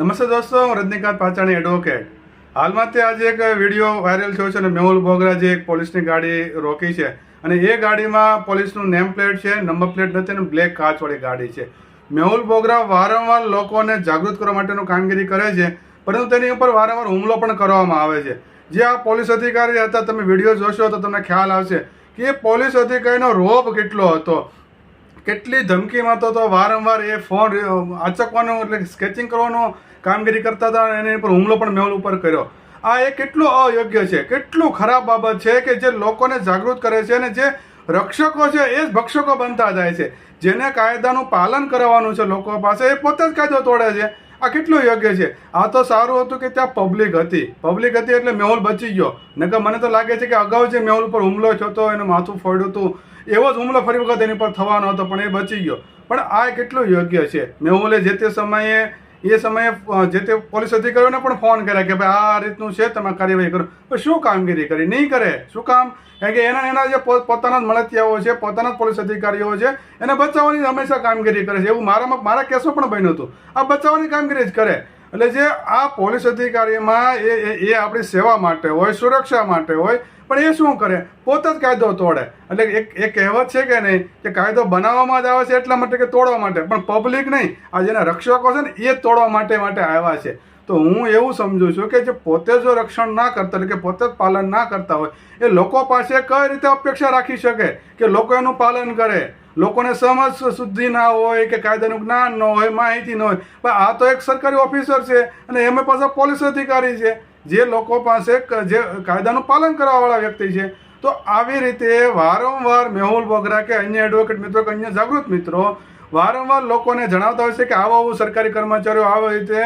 નમસ્તે દોસ્તો, હું રજનીકાંત પાચાણી એડવોકેટ હાલમાં તે આજે એક વીડિયો વાયરલ થયો છે અને મેહુલ બોગરા જે એક પોલીસની ગાડી રોકી છે. અને એ ગાડીમાં પોલીસનું નેમ પ્લેટ છે નંબર પ્લેટ નથી અને બ્લેક કાચવાળી ગાડી છે. મેહુલ બોગરા વારંવાર લોકોને જાગૃત કરવા માટેનું કામગીરી કરે છે, પરંતુ તેની ઉપર વારંવાર હુમલો પણ કરવામાં આવે છે. જે આ પોલીસ અધિકારી હતા, તમે વીડિયો જોશો તો તમને ખ્યાલ આવશે કે એ પોલીસ અધિકારીનો રોપ કેટલો હતો? કેટલી ધમકીમાં તો વારંવાર એ ફોન આચકવાનો એટલે સ્કેચિંગ કરવાનો કામગીરી કરતા હતા અને એની પર હુમલો પણ મેહુલ ઉપર કર્યો. આ એ કેટલું અયોગ્ય છે, કેટલું ખરાબ બાબત છે કે જે લોકોને જાગૃત કરે છે અને જે રક્ષકો છે એ જ ભક્ષકો બનતા જાય છે. જેને કાયદાનું પાલન કરાવવાનું છે લોકો પાસે એ પોતે જ કાયદો તોડે છે. આ કેટલું યોગ્ય છે? આ તો સારું હતું કે ત્યાં પબ્લિક હતી. પબ્લિક હતી એટલે મેહુલ બચી ગયો. નકર મને તો લાગે છે કે અગાઉ જે મેહુલ ઉપર હુમલો થયો હતો એનું માથું ફોડ્યું હતું એવો જ હુમલો ફરી વખત એની પર થવાનો હતો, પણ એ બચી ગયો. પણ આ કેટલું યોગ્ય છે? મેહુલે જે તે સમયે એ સમયે જે તે પોલીસ અધિકારીઓને પણ ફોન કર્યા કે ભાઈ, આ રીતનું છે, તમે કાર્યવાહી કરો. પણ શું કામગીરી કરી? નહીં કરે. શું કામ? કારણ કે એના એના જે પોતાના જ મળતિયાઓ છે, પોતાના જ પોલીસ અધિકારીઓ છે, એને બચાવવાની હંમેશા કામગીરી કરે છે. એવું મારામાં, મારા કેસમાં પણ બન્યું હતું. આ બચાવવાની કામગીરી જ કરે. એટલે જે આ પોલીસ અધિકારીમાં એ- એ આપણી સેવા માટે હોય, સુરક્ષા માટે હોય પણ એ શું કરે? પોતે જ કાયદો તોડે. એટલે એક એક કહેવત છે કે નહીં કે કાયદો બનાવવામાં જ આવે છે એટલા માટે કે તોડવા માટે. પણ પબ્લિક નહીં, આ જેના રક્ષકો છે ને, એ તોડવા માટે માટે આવ્યા છે. તો હું એવું સમજુ છું કે જે પોતે જો રક્ષણ ના કરતા, એટલે કે પોતે જ પાલન ના કરતા હોય, એ લોકો પાસે કઈ રીતે અપેક્ષા રાખી શકે? કે લોકો એનું પાલન કરે? લોકોને સમજ શુદ્ધિ ના હોય કે કાયદાનું જ્ઞાન ન હોય, માહિતી ન હોય. પણ આ તો એક સરકારી ઓફિસર છે અને એમાં પાછા પોલીસ અધિકારી છે. જે લોકો પાસે જે કાયદાનું પાલન કરવાવાળા વ્યક્તિ છે, તો આવી રીતે વારંવાર મેહુલ બોગરા કે અન્ય એડવોકેટ મિત્રો કે અન્ય જાગૃત મિત્રો વારંવાર લોકોને જણાવતા હોય છે કે આવા આવું સરકારી કર્મચારીઓ આવી રીતે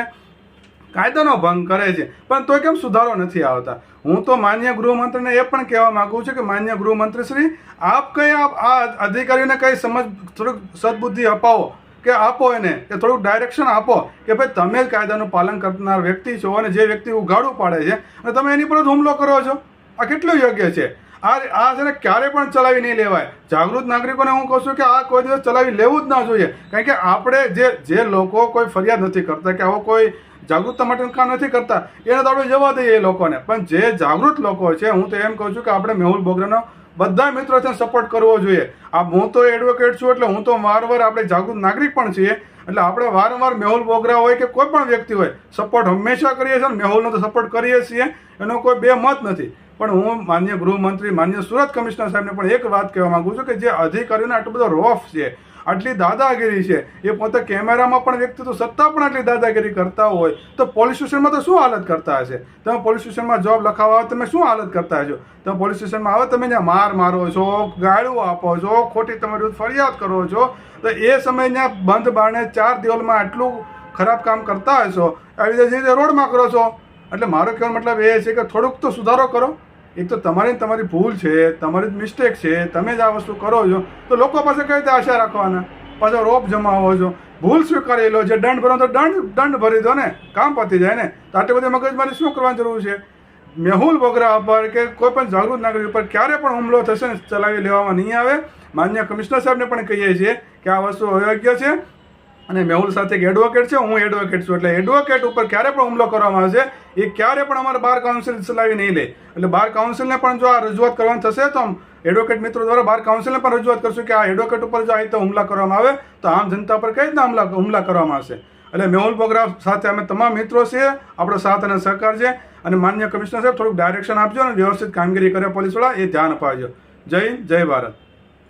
કાયદાનો ભંગ કરે છે. પણ તોય કેમ સુધારો નથી આવતા? હું તો માન્ય ગૃહમંત્રીને એ પણ કહેવા માંગુ છું કે માન્ય ગૃહમંત્રી શ્રી આપ કઈ આપ આ અધિકારીઓને કઈ સમજ, થોડુંક સદબુદ્ધિ અપાવો. કે આપો એને, કે થોડુંક ડાયરેક્શન આપો કે ભાઈ તમે જ કાયદાનું પાલન કરનાર વ્યક્તિ છો અને જે વ્યક્તિ ઉઘાડું પાડે છે અને તમે એની પર જ હુમલો કરો છો. આ કેટલું યોગ્ય છે? આ આ છે ને ક્યારે પણ ચલાવી નહીં લેવાય. જાગૃત નાગરિકોને હું કહું છું કે આ કોઈ દિવસ ચલાવી લેવું જ ના જોઈએ. કારણ કે આપણે જે જે લોકો કોઈ ફરિયાદ નથી કરતા, કે આવો કોઈ જાગૃતતા માટે કામ નથી કરતા, એને તો આપણે જવા દઈએ એ લોકોને. પણ જે જાગૃત લોકો છે, હું તો એમ કહું છું કે આપણે મેહુલ બોગરાનો બધા મિત્રો છે સપોર્ટ કરવો જોઈએ. આ હું તો એડવોકેટ છું એટલે હું તો વારંવાર આપણે જાગૃત નાગરિક પણ છીએ. એટલે આપણે વારંવાર મેહુલ બોગરા હોય કે કોઈ પણ વ્યક્તિ હોય સપોર્ટ હંમેશા કરીએ છીએ મેહુલનો તો સપોર્ટ કરીએ છીએ. એનો કોઈ બે મત નથી. પણ હું માન્ય ગૃહમંત્રી, માન્ય સુરત કમિશનર સાહેબને પણ એક વાત કહેવા માંગુ છું કે જે અધિકારીઓને આટલો બધો રોફ છે. આટલી દાદાગીરી છે. એ પોતે કેમેરામાં પણ વ્યક્તિ તો સત્તા પણ આટલી દાદાગીરી કરતા હોય. તો પોલીસ સ્ટેશનમાં તો શું હાલત કરતા હશે? તમે પોલીસ સ્ટેશનમાં જોબ લખાવવા આવે તમે શું હાલત કરતા હશો? તમે પોલીસ સ્ટેશનમાં આવે, તમે ત્યાં માર મારો છો, ગાળું આપો છો, ખોટી તમારી વિરુદ્ધ ફરિયાદ કરો છો. તો એ સમય ત્યાં બંધ બારણે ચાર દિવાલમાં આટલું ખરાબ કામ કરતા હશો. આવી રીતે રોડમાં કરો છો. એટલે મારો કહેવાનો મતલબ એ છે કે થોડુંક તો સુધારો કરો. એક તો તમારી તમારી ભૂલ છે, તમારી જ મિસ્ટેક છે, તમે જ આ વસ્તુ કરો છો. તો લોકો પાસે કઈ રીતે આશા રાખવાના? પાછો રોપ જમાવો છો. ભૂલ સ્વીકારી લો જે દંડ ભરો તો દંડ દંડ ભરી દો ને. કામ પતી જાય ને. તો આટલી બધી મગજમારી શું કરવાની જરૂર છે? મેહુલ બોગરા પર કે કોઈ પણ જાગૃત નાગરિક પર ક્યારે પણ હુમલો થશે ને ચલાવી લેવામાં નહીં આવે. માન્ય કમિશનર સાહેબને પણ કહીએ છીએ કે આ વસ્તુ અયોગ્ય છે. અને મેહુલ સાથે એક એડવોકેટ છે, હું એડવોકેટ છું. એટલે એડવોકેટ ઉપર ક્યારે પણ હુમલો કરવામાં આવશે, એ ક્યારે પણ અમારે બાર કાઉન્સિલ ચલાવી નહીં લે. એટલે બાર કાઉન્સિલને પણ જો આ રજૂઆત કરવાની થશે, તો એડવોકેટ મિત્રો દ્વારા બાર કાઉન્સિલને પણ રજૂઆત કરશું કે આ એડવોકેટ ઉપર જો આ રીતે હુમલા કરવામાં આવે, તો આમ જનતા પર કઈ રીતના હુમલા હુમલા કરવામાં આવશે? એટલે મેહુલ બોગરા સાથે અમે તમામ મિત્રો છીએ, આપણો સાથ અને સહકાર છે, અને માન્ય કમિશનર સાહેબ થોડુંક ડાયરેક્શન આપજો અને વ્યવસ્થિત કામગીરી કરે પોલીસવાળા એ ધ્યાન અપાવજો. જય જય ભારત.